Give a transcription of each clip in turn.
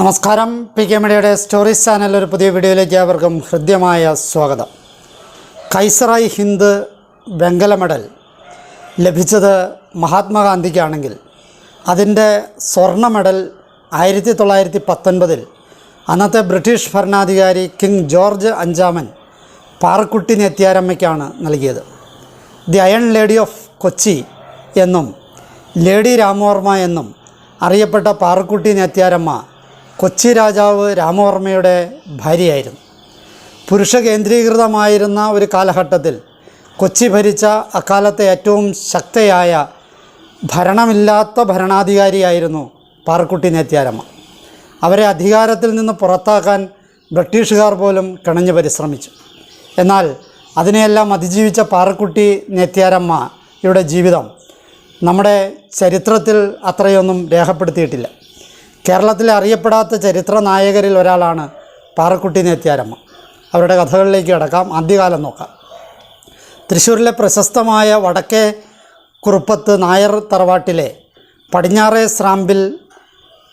നമസ്കാരം. P K മീഡിയയുടെ stories channel ഒരു പുതിയ വീഡിയോയിലേക്ക് അവർക്കും ഹൃദ്യമായ സ്വാഗതം. കൈസറായി ഹിന്ദ് വെങ്കല മെഡൽ ലഭിച്ചത് മഹാത്മാഗാന്ധിക്കാണെങ്കിൽ അതിന്റെ സ്വർണ മെഡൽ ആയിരത്തി തൊള്ളായിരത്തി പത്തൊൻപതിൽ അന്നത്തെ ബ്രിട്ടീഷ് ഭരണാധികാരി കിങ് ജോർജ് അഞ്ചാമൻ പാറക്കുട്ടി നെത്തിയാരമ്മയ്ക്കാണ് നൽകിയത്. The iron lady of Kochi എന്നും ലേഡി രാമവർമ്മ എന്നും അറിയപ്പെട്ട പാറക്കുട്ടി നെത്തിയാരമ്മ കൊച്ചി രാജാവ് രാമവർമ്മയുടെ ഭാര്യയായിരുന്നു. പുരുഷ കേന്ദ്രീകൃതമായിരുന്ന ഒരു കാലഘട്ടത്തിൽ കൊച്ചി ഭരിച്ച അക്കാലത്തെ ഏറ്റവും ശക്തയായ ഭരണമില്ലാത്ത ഭരണാധികാരിയായിരുന്നു പാറക്കുട്ടി നേത്യാരമ്മ. അവരെ അധികാരത്തിൽ നിന്ന് പുറത്താക്കാൻ ബ്രിട്ടീഷുകാർ പോലും കിണഞ്ഞു പരിശ്രമിച്ചു. എന്നാൽ അതിനെയെല്ലാം അതിജീവിച്ച പാറക്കുട്ടി നെത്തിയാരമ്മയുടെ ജീവിതം നമ്മുടെ ചരിത്രത്തിൽ അത്രയൊന്നും രേഖപ്പെടുത്തിയിട്ടില്ല. കേരളത്തിലെ അറിയപ്പെടാത്ത ചരിത്ര നായകരിൽ ഒരാളാണ് പാറക്കുട്ടി നെത്തിയാരമ്മ. അവരുടെ കഥകളിലേക്ക് കിടക്കാം. ആദ്യകാലം നോക്കാം. തൃശ്ശൂരിലെ പ്രശസ്തമായ വടക്കേ കുറുപ്പത്ത് നായർ തറവാട്ടിലെ പടിഞ്ഞാറേ സ്രാമ്പിൽ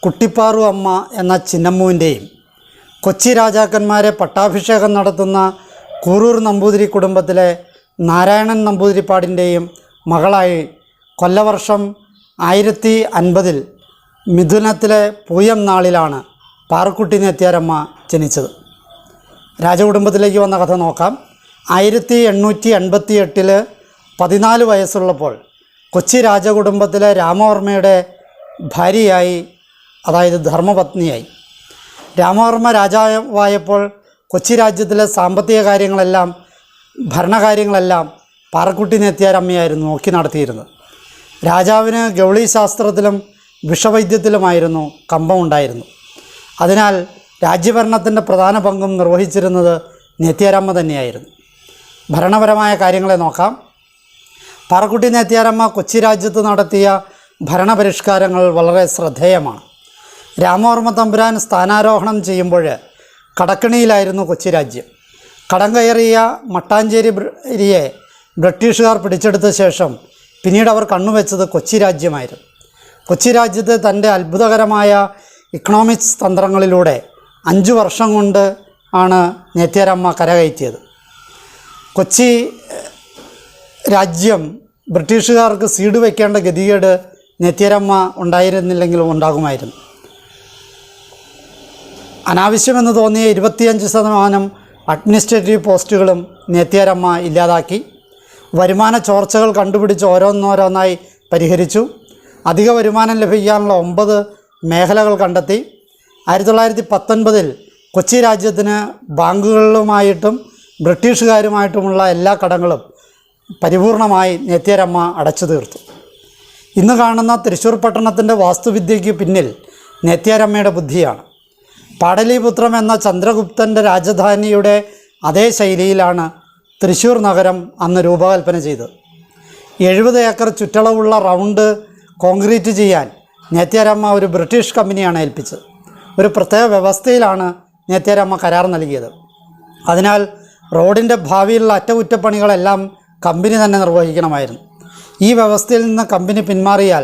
കുട്ടിപ്പാറു അമ്മ എന്ന ചിന്നമ്മുവിന്റെയും കൊച്ചി രാജാക്കന്മാരെ പട്ടാഭിഷേകം നടത്തുന്ന കൂറൂർ നമ്പൂതിരി കുടുംബത്തിലെ നാരായണൻ നമ്പൂതിരിപ്പാടിന്റെയും മകളായി കൊല്ലവർഷം ആയിരത്തി അൻപതിൽ മിഥുനത്തിലെ പൂയം നാളിലാണ് പാറക്കുട്ടി നെത്തിയാരമ്മ ജനിച്ചത്. രാജകുടുംബത്തിലേക്ക് വന്ന കഥ നോക്കാം. ആയിരത്തി എണ്ണൂറ്റി എൺപത്തി എട്ടിൽ പതിനാല് വയസ്സുള്ളപ്പോൾ കൊച്ചി രാജകുടുംബത്തിലെ രാമവർമ്മയുടെ ഭാര്യയായി അതായത് ധർമ്മപത്നിയായി. രാമവർമ്മ രാജാവായപ്പോൾ കൊച്ചി രാജ്യത്തിലെ സാമ്പത്തിക കാര്യങ്ങളെല്ലാം ഭരണകാര്യങ്ങളെല്ലാം പാറക്കുട്ടി നെത്തിയാരമ്മയായിരുന്നു നോക്കി നടത്തിയിരുന്നത്. രാജാവിന് ഗൗളി ശാസ്ത്രത്തിലും വിഷവൈദ്യത്തിലുമായിരുന്നു കമ്പമുണ്ടായിരുന്നു അതിനാൽ രാജ്യഭരണത്തിന്റെ പ്രധാന പങ്കും നിർവഹിച്ചിരുന്നത് നെത്തിയാരമ്മ തന്നെയായിരുന്നു. ഭരണപരമായ കാര്യങ്ങളെ നോക്കാം. പാറക്കുട്ടി നെത്തിയാരമ്മ കൊച്ചി രാജ്യത്ത് നടത്തിയ ഭരണപരിഷ്കാരങ്ങൾ വളരെ ശ്രദ്ധേയമാണ്. രാമവർമ്മ തമ്പുരാൻ സ്ഥാനാരോഹണം ചെയ്യുമ്പോൾ കടക്കണിയിലായിരുന്നു കൊച്ചി രാജ്യം. കടം കയറിയ മട്ടാഞ്ചേരി ബ്രിയെ ബ്രിട്ടീഷുകാർ പിടിച്ചെടുത്ത ശേഷം പിന്നീട് അവർ കണ്ണുവെച്ചത് കൊച്ചി രാജ്യമായിരുന്നു. കൊച്ചി രാജ്യത്ത് തന്റെ അത്ഭുതകരമായ ഇക്കണോമിക്സ് തന്ത്രങ്ങളിലൂടെ അഞ്ച് വർഷം കൊണ്ട് ആണ് നെത്യാരമ്മ കരകയറ്റിയത്. കൊച്ചി രാജ്യം ബ്രിട്ടീഷുകാർക്ക് സീഡ് വയ്ക്കേണ്ട ഗതികേട് നെത്യാരമ്മ ഉണ്ടായിരുന്നില്ലെങ്കിലും ഉണ്ടാകുമായിരുന്നു. അനാവശ്യമെന്ന് തോന്നിയ ഇരുപത്തിയഞ്ച് ശതമാനം അഡ്മിനിസ്ട്രേറ്റീവ് പോസ്റ്റുകളും നെത്യാരമ്മ ഇല്ലാതാക്കി. വരുമാന ചോർച്ചകൾ കണ്ടുപിടിച്ച് ഓരോന്നോരോന്നായി പരിഹരിച്ചു. അധിക വരുമാനം ലഭിക്കാനുള്ള ഒമ്പത് മേഖലകൾ കണ്ടെത്തി. ആയിരത്തി തൊള്ളായിരത്തി പത്തൊൻപതിൽ കൊച്ചി രാജ്യത്തിന് ബാങ്കുകളുമായിട്ടും ബ്രിട്ടീഷുകാരുമായിട്ടുമുള്ള എല്ലാ കടങ്ങളും പരിപൂർണമായി നെത്തിയരമ്മ അടച്ചു തീർത്തു. ഇന്ന് കാണുന്ന തൃശ്ശൂർ പട്ടണത്തിന്റെ വാസ്തുവിദ്യയ്ക്ക് പിന്നിൽ നെത്യാരമ്മയുടെ ബുദ്ധിയാണ്. പാടലീപുത്രം എന്ന ചന്ദ്രഗുപ്തന്റെ രാജധാനിയുടെ അതേ ശൈലിയിലാണ് തൃശ്ശൂർ നഗരം അന്ന് രൂപകൽപ്പന ചെയ്തത്. എഴുപത് ഏക്കർ ചുറ്റളവുള്ള റൗണ്ട് കോൺക്രീറ്റ് ചെയ്യാൻ നേത്യാരമ്മ ഒരു ബ്രിട്ടീഷ് കമ്പനിയാണ് ഏൽപ്പിച്ചത്. ഒരു പ്രത്യേക വ്യവസ്ഥയിലാണ് നേത്യാരമ്മ കരാർ നൽകിയത്. അതിനാൽ റോഡിന്റെ ഭാവിയിലുള്ള അറ്റകുറ്റപ്പണികളെല്ലാം കമ്പനി തന്നെ നിർവഹിക്കണമായിരുന്നു. ഈ വ്യവസ്ഥയിൽ നിന്ന് കമ്പനി പിന്മാറിയാൽ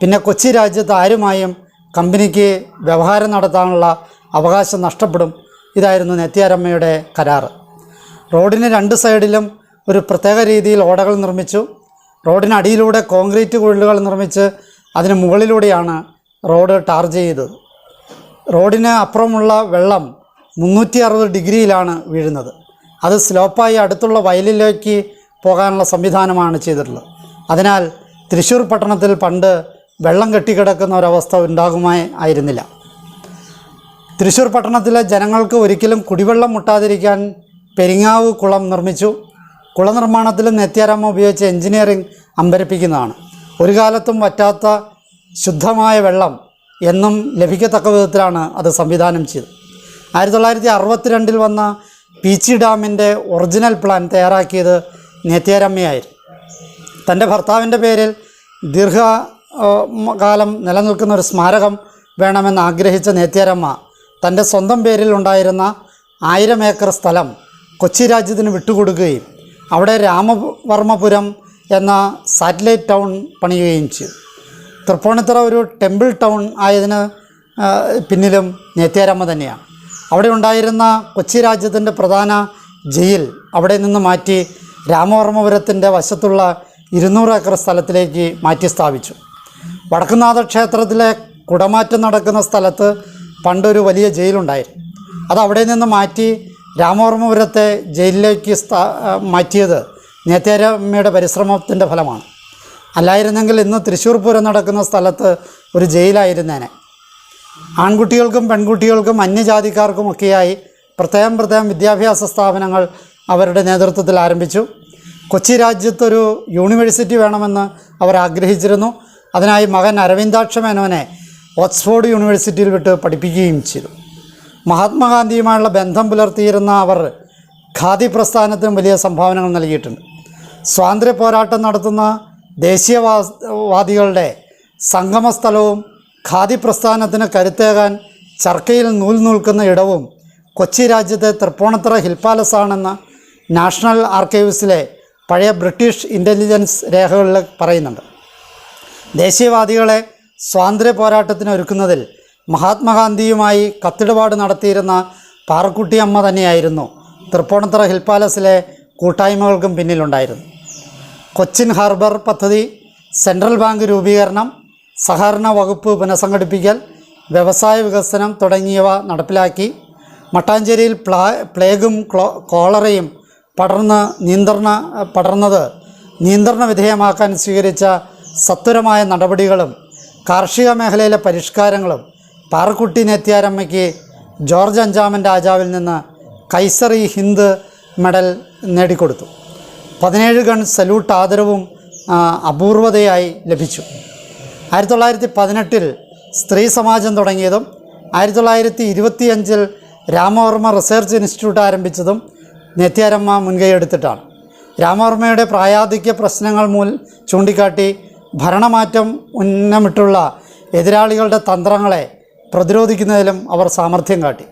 പിന്നെ കൊച്ചി രാജ്യത്ത് ആരുമായും കമ്പനിക്ക് വ്യവഹാരം നടത്താനുള്ള അവകാശം നഷ്ടപ്പെടും ഇതായിരുന്നു നെത്തിയാരമ്മയുടെ കരാറ് റോഡിന് രണ്ട് സൈഡിലും ഒരു പ്രത്യേക രീതിയിൽ ഓടകൾ നിർമ്മിച്ചു. റോഡിനടിയിലൂടെ കോൺക്രീറ്റ് കുഴലുകൾ നിർമ്മിച്ച് അതിന് മുകളിലൂടെയാണ് റോഡ് ടാർ ചെയ്തത് റോഡിന് അപ്പുറമുള്ള വെള്ളം മുന്നൂറ്റി അറുപത് ഡിഗ്രിയിലാണ് വീഴുന്നത്. അത് സ്ലോപ്പായി അടുത്തുള്ള വയലിലേക്ക് പോകാനുള്ള സംവിധാനമാണ് ചെയ്തിട്ടുള്ളത്. അതിനാൽ തൃശ്ശൂർ പട്ടണത്തിൽ പണ്ട് വെള്ളം കെട്ടിക്കിടക്കുന്ന ഒരവസ്ഥ ഉണ്ടാകുമായി ആയിരുന്നില്ല. തൃശ്ശൂർ പട്ടണത്തിലെ ജനങ്ങൾക്ക് ഒരിക്കലും കുടിവെള്ളം മുട്ടാതിരിക്കാൻ പെരിങ്ങാവ് കുളം നിർമ്മിച്ചു. കുളനിർമ്മാണത്തിലും നെത്യാരമ്മ ഉപയോഗിച്ച എഞ്ചിനീയറിംഗ് അമ്പരപ്പിക്കുന്നതാണ്. ഒരു കാലത്തും വറ്റാത്ത ശുദ്ധമായ വെള്ളം എന്നും ലഭിക്കത്തക്ക വിധത്തിലാണ് അത് സംവിധാനം ചെയ്തത്. ആയിരത്തി തൊള്ളായിരത്തി അറുപത്തിരണ്ടിൽ വന്ന പീച്ചി ഡാമിന്റെ ഒറിജിനൽ പ്ലാൻ തയ്യാറാക്കിയത് നെത്യാരമ്മയായിരുന്നു തന്റെ ഭർത്താവിന്റെ പേരിൽ ദീർഘ കാലം നിലനിൽക്കുന്ന ഒരു സ്മാരകം വേണമെന്ന് ആഗ്രഹിച്ച നേത്യാരമ്മ തന്റെ സ്വന്തം പേരിൽ ഉണ്ടായിരുന്ന ആയിരം ഏക്കർ സ്ഥലം കൊച്ചി രാജ്യത്തിന് വിട്ടുകൊടുക്കുകയും അവിടെ രാമവർമ്മപുരം എന്ന സാറ്റലൈറ്റ് ടൗൺ പണിയുകയും ചെയ്തു. തൃപ്പൂണിത്തുറ ഒരു ടെമ്പിൾ ടൗൺ ആയതിന് പിന്നിലും നേത്യാരമ്മ തന്നെയാണ്. അവിടെ ഉണ്ടായിരുന്ന കൊച്ചി രാജ്യത്തിന്റെ പ്രധാന ജയിൽ അവിടെ നിന്ന് മാറ്റി രാമവർമ്മപുരത്തിന്റെ വശത്തുള്ള ഇരുന്നൂറ് ഏക്കർ സ്ഥലത്തിലേക്ക് മാറ്റി സ്ഥാപിച്ചു. വടക്കുന്നാഥ ക്ഷേത്രത്തിലെ കുടമാറ്റം നടക്കുന്ന സ്ഥലത്ത് പണ്ടൊരു വലിയ ജയിലുണ്ടായിരുന്നു. അത് അവിടെ നിന്ന് മാറ്റി രാമവർമ്മപുരത്തെ ജയിലിലേക്ക് സ്ഥാ മാറ്റിയത് നേത്യാരമ്മയുടെ പരിശ്രമത്തിന്റെ ഫലമാണ്. അല്ലായിരുന്നെങ്കിൽ ഇന്ന് തൃശ്ശൂർ പൂരം നടക്കുന്ന സ്ഥലത്ത് ഒരു ജയിലായിരുന്നേനെ. ആൺകുട്ടികൾക്കും പെൺകുട്ടികൾക്കും അന്യജാതിക്കാർക്കുമൊക്കെയായി പ്രത്യേകം പ്രത്യേകം വിദ്യാഭ്യാസ സ്ഥാപനങ്ങൾ അവരുടെ നേതൃത്വത്തിൽ ആരംഭിച്ചു. കൊച്ചി രാജ്യത്തൊരു യൂണിവേഴ്സിറ്റി വേണമെന്ന് അവർ ആഗ്രഹിച്ചിരുന്നു. അതിനായി മകൻ അരവിന്ദാക്ഷ മേനോനെ ഓക്സ്ഫോർഡ് യൂണിവേഴ്സിറ്റിയിൽ വിട്ട് പഠിപ്പിക്കുകയും ചെയ്തു. മഹാത്മാഗാന്ധിയുമായുള്ള ബന്ധം പുലർത്തിയിരുന്ന അവർ ഖാദി പ്രസ്ഥാനത്തിനും വലിയ സംഭാവനകൾ നൽകിയിട്ടുണ്ട്. സ്വാതന്ത്ര്യ പോരാട്ടം നടത്തുന്ന ദേശീയവാദികളുടെ സംഗമസ്ഥലവും ഖാദി പ്രസ്ഥാനത്തിന് കരുത്തേകാൻ ചർക്കയിൽ നൂൽ നൂൽക്കുന്ന ഇടവും കൊച്ചി രാജ്യത്തെ തൃപ്പൂണിത്തറ ഹിൽ പാലസ് ആണെന്ന് നാഷണൽ ആർക്കൈവ്സിലെ പഴയ ബ്രിട്ടീഷ് ഇന്റലിജൻസ് രേഖകളിൽ പറയുന്നുണ്ട്. ദേശീയവാദികളെ സ്വാതന്ത്ര്യ പോരാട്ടത്തിന് ഒരുക്കുന്നതിൽ മഹാത്മാഗാന്ധിയുമായി കത്തിടപാട് നടത്തിയിരുന്ന പാറക്കുട്ടി അമ്മ തന്നെയായിരുന്നു തൃപ്പൂണിത്തറ ഹിൽ പാലസിലെ കൂട്ടായ്മകൾക്കും പിന്നിലുണ്ടായിരുന്നു കൊച്ചിൻ ഹാർബർ പദ്ധതി സെൻട്രൽ ബാങ്ക് രൂപീകരണം സഹകരണ വകുപ്പ് പുനഃസംഘടിപ്പിക്കൽ വ്യവസായ വികസനം തുടങ്ങിയവ നടപ്പിലാക്കി. മട്ടാഞ്ചേരിയിൽ പ്ലാ പ്ലേഗും കോളറയും പടർന്ന് നിയന്ത്രണ പടർന്നത് നിയന്ത്രണ വിധേയമാക്കാൻ സ്വീകരിച്ച സത്വരമായ നടപടികളും കാർഷിക മേഖലയിലെ പരിഷ്കാരങ്ങളും പാറക്കുട്ടി നെത്തിയാരമ്മയ്ക്ക് ജോർജ് അഞ്ചാമൻ രാജാവിൽ നിന്ന് കൈസറി ഹിന്ദ് മെഡൽ നേടിക്കൊടുത്തു. പതിനേഴ് ഗൺ സല്യൂട്ട് ആദരവും അപൂർവതയായി ലഭിച്ചു. ആയിരത്തി തൊള്ളായിരത്തി പതിനെട്ടിൽ സ്ത്രീ സമാജം തുടങ്ങിയതും ആയിരത്തി തൊള്ളായിരത്തി ഇരുപത്തിയഞ്ചിൽ രാമവർമ്മ റിസർച്ച് ഇൻസ്റ്റിറ്റ്യൂട്ട് ആരംഭിച്ചതും നെത്യാരമ്മ മുൻകൈയെടുത്തിട്ടാണ്. രാമവർമ്മയുടെ പ്രായാധിക്യ പ്രശ്നങ്ങൾ മൂൽ ചൂണ്ടിക്കാട്ടി ഭരണമാറ്റം ഉന്നമിട്ടുള്ള എതിരാളികളുടെ തന്ത്രങ്ങളെ പ്രതിരോധിക്കുന്നതിലും അവർ സാമർഥ്യം കാട്ടി.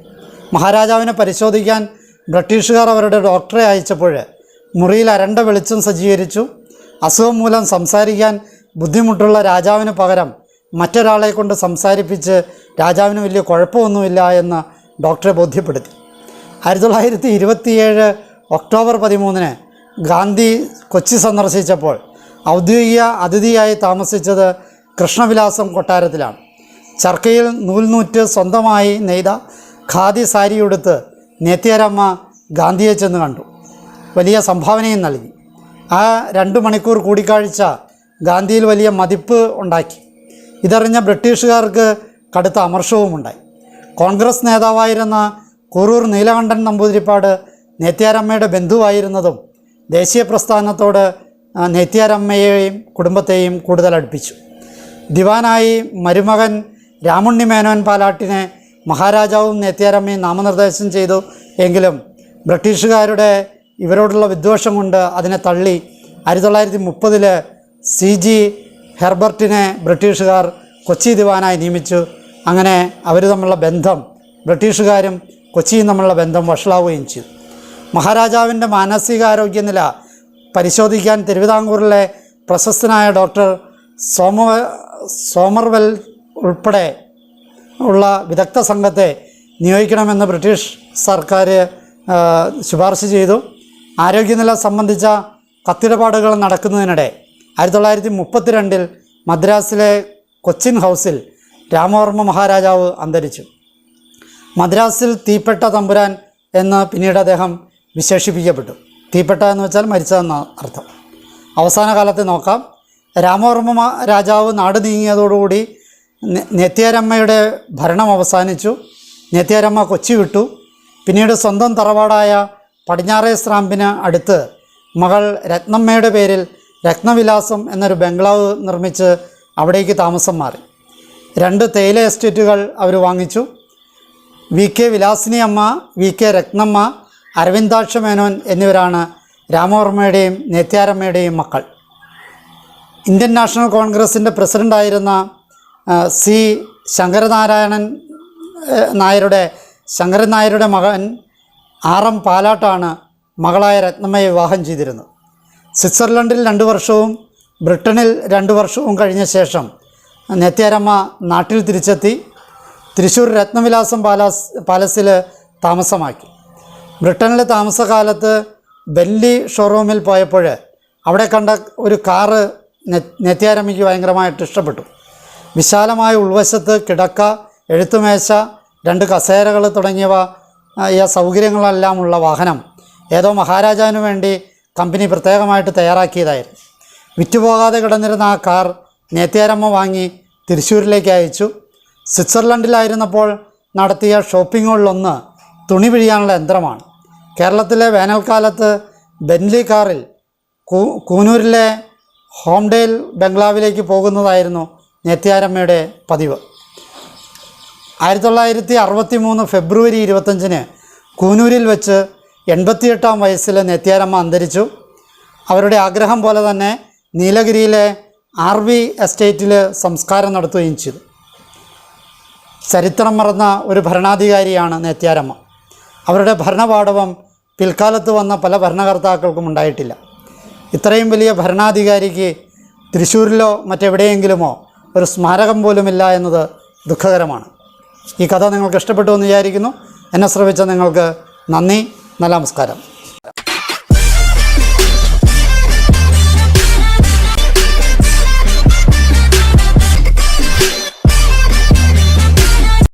മഹാരാജാവിനെ പരിശോധിക്കാൻ ബ്രിട്ടീഷുകാർ അവരുടെ ഡോക്ടറെ അയച്ചപ്പോൾ മുറിയിൽ അരണ്ട വെളിച്ചം സജ്ജീകരിച്ചു. അസുഖം മൂലം സംസാരിക്കാൻ ബുദ്ധിമുട്ടുള്ള രാജാവിന് പകരം മറ്റൊരാളെ കൊണ്ട് സംസാരിപ്പിച്ച് രാജാവിന് വലിയ കുഴപ്പമൊന്നുമില്ല എന്ന് ഡോക്ടറെ ബോധ്യപ്പെടുത്തി. ആയിരത്തി തൊള്ളായിരത്തി ഇരുപത്തിയേഴ് ഒക്ടോബർ പതിമൂന്നിന് ഗാന്ധി കൊച്ചി സന്ദർശിച്ചപ്പോൾ ഔദ്യോഗിക അതിഥിയായി താമസിച്ചത് കൃഷ്ണവിലാസം കൊട്ടാരത്തിലാണ്. ചർക്കയിൽ നൂൽനൂറ്റ് സ്വന്തമായി നെയ്ത ഖാദി സാരിയുടുത്ത് നേത്യാരമ്മ ഗാന്ധിയെ ചെന്ന് കണ്ടു. വലിയ സംഭാവനയും നൽകി. ആ രണ്ട് മണിക്കൂർ കൂടിക്കാഴ്ച ഗാന്ധിയിൽ വലിയ മതിപ്പ് ഉണ്ടാക്കി. ഇതറിഞ്ഞ ബ്രിട്ടീഷുകാർക്ക് കടുത്ത അമർഷവും ഉണ്ടായി കോൺഗ്രസ് നേതാവായിരുന്ന കുറൂർ നീലകണ്ഠൻ നമ്പൂതിരിപ്പാട് നെത്യാരമ്മയുടെ ബന്ധുവായിരുന്നതും ദേശീയ പ്രസ്ഥാനത്തോട് നേത്യാരമ്മയെയും കുടുംബത്തെയും കൂടുതൽ അടുപ്പിച്ചു ദിവാനായി മരുമകൻ രാമുണ്ണി മേനോൻ പാലാട്ടിനെ മഹാരാജാവും നെത്യാരമ്മയും നാമനിർദ്ദേശം ചെയ്തു. എങ്കിലും ബ്രിട്ടീഷുകാരുടെ ഇവരോടുള്ള വിദ്വേഷം കൊണ്ട് അതിനെ തള്ളി. ആയിരത്തി തൊള്ളായിരത്തി മുപ്പതിൽ സി ജി ഹെർബർട്ടിനെ ബ്രിട്ടീഷുകാർ കൊച്ചി ദിവാനായി നിയമിച്ചു. അങ്ങനെ അവർ തമ്മിലുള്ള ബന്ധം ബ്രിട്ടീഷുകാരും കൊച്ചിയും തമ്മിലുള്ള ബന്ധം വഷളാവുകയും ചെയ്തു. മഹാരാജാവിന്റെ മാനസികാരോഗ്യ നില പരിശോധിക്കാൻ തിരുവിതാംകൂറിലെ പ്രശസ്തനായ ഡോക്ടർ സോമ സോമർവെൽ ഉൾപ്പെടെ ഉള്ള വിദഗ്ധ സംഘത്തെ നിയോഗിക്കണമെന്ന് ബ്രിട്ടീഷ് സർക്കാർ ശുപാർശ ചെയ്തു. ആരോഗ്യനില സംബന്ധിച്ച കത്തിടപാടുകൾ നടക്കുന്നതിനിടെ ആയിരത്തി തൊള്ളായിരത്തി മുപ്പത്തിരണ്ടിൽ മദ്രാസിലെ കൊച്ചിൻ ഹൗസിൽ രാമവർമ്മ മഹാരാജാവ് അന്തരിച്ചു. മദ്രാസിൽ തീപ്പെട്ട തമ്പുരാൻ എന്ന് പിന്നീട് അദ്ദേഹം വിശേഷിപ്പിക്കപ്പെട്ടു. തീപ്പെട്ട എന്ന് വെച്ചാൽ മരിച്ചതെന്ന അർത്ഥം. അവസാന കാലത്ത് നോക്കാം. രാമവർമ്മ രാജാവ് നാട് നീങ്ങിയതോടുകൂടി നെത്യാരമ്മയുടെ ഭരണം അവസാനിച്ചു. നെത്യാരമ്മ കൊച്ചി വിട്ടു. പിന്നീട് സ്വന്തം തറവാടായ പടിഞ്ഞാറേ സ്രാമ്പിന് അടുത്ത് മകൾ രത്നമ്മയുടെ പേരിൽ രത്നവിലാസം എന്നൊരു ബംഗ്ലാവ് നിർമ്മിച്ച് അവിടേക്ക് താമസം മാറി. രണ്ട് തേയില എസ്റ്റേറ്റുകൾ അവർ വാങ്ങിച്ചു. V K Vilasini Amma V K Ratnamma Aravindaksha Menon എന്നിവരാണ് രാമവർമ്മയുടെയും നെത്യാരമ്മയുടെയും മക്കൾ. ഇന്ത്യൻ നാഷണൽ കോൺഗ്രസിന്റെ പ്രസിഡന്റായിരുന്ന സി ശങ്കരനാരായണൻ നായരുടെ ശങ്കരൻ നായരുടെ മകൻ ആർ എം പാലാട്ടാണ് മകളായ രത്നമ്മയെ വിവാഹം ചെയ്തിരുന്നത്. സ്വിറ്റ്സർലൻഡിൽ രണ്ട് വർഷവും ബ്രിട്ടനിൽ രണ്ട് വർഷവും കഴിഞ്ഞ ശേഷം നെത്യാരമ്മ നാട്ടിൽ തിരിച്ചെത്തി തൃശ്ശൂർ രത്നവിലാസം പാലാസ് പാലസിൽ താമസമാക്കി. ബ്രിട്ടനിലെ താമസകാലത്ത് ബെല്ലി ഷോറൂമിൽ പോയപ്പോൾ അവിടെ കണ്ട ഒരു കാറ് നെ നെത്യാരമ്മയ്ക്ക് ഭയങ്കരമായിട്ട് ഇഷ്ടപ്പെട്ടു. വിശാലമായ ഉൾവശത്ത് കിടക്ക എഴുത്തുമേശ രണ്ട് കസേരകൾ തുടങ്ങിയവ ഈ സൗകര്യങ്ങളെല്ലാം ഉള്ള വാഹനം ഏതോ മഹാരാജാവിന് വേണ്ടി കമ്പനി പ്രത്യേകമായിട്ട് തയ്യാറാക്കിയതായിരുന്നു. വിറ്റുപോകാതെ കിടന്നിരുന്ന ആ കാർ നേത്യാരമ്മ വാങ്ങി തൃശ്ശൂരിലേക്ക് അയച്ചു. സ്വിറ്റ്സർലൻഡിലായിരുന്നപ്പോൾ നടത്തിയ ഷോപ്പിങ്ങുകളിലൊന്ന് തുണി പിഴിയാനുള്ള യന്ത്രമാണ്. കേരളത്തിലെ വേനൽക്കാലത്ത് ബെൻലി കാറിൽ കൂനൂരിലെ ഹോംഡെയിൽ ബംഗ്ലാവിലേക്ക് പോകുന്നതായിരുന്നു നെത്യാരമ്മയുടെ പതിവ്. ആയിരത്തി തൊള്ളായിരത്തി അറുപത്തി മൂന്ന് ഫെബ്രുവരി ഇരുപത്തഞ്ചിന് കൂനൂരിൽ വെച്ച് എൺപത്തിയെട്ടാം വയസ്സിൽ നെത്യാരമ്മ അന്തരിച്ചു. അവരുടെ ആഗ്രഹം പോലെ തന്നെ നീലഗിരിയിലെ ആർ വി എസ്റ്റേറ്റിൽ സംസ്കാരം നടത്തുകയും ചെയ്തു. ചരിത്രം മറന്ന ഒരു ഭരണാധികാരിയാണ് നെത്യാരമ്മ അവരുടെ ഭരണപാഠവം പിൽക്കാലത്ത് വന്ന പല ഭരണകർത്താക്കൾക്കും ഉണ്ടായിട്ടില്ല. ഇത്രയും വലിയ ഭരണാധികാരിക്ക് തൃശ്ശൂരിലോ മറ്റെവിടെയെങ്കിലുമോ ഒരു സ്മാരകം പോലുമില്ല എന്നത് ദുഃഖകരമാണ്. ഈ കഥ നിങ്ങൾക്ക് ഇഷ്ടപ്പെട്ടു എന്ന് വിചാരിക്കുന്നു. എന്നെ ശ്രമിച്ച നിങ്ങൾക്ക് നന്ദി. നല്ല നമസ്കാരം.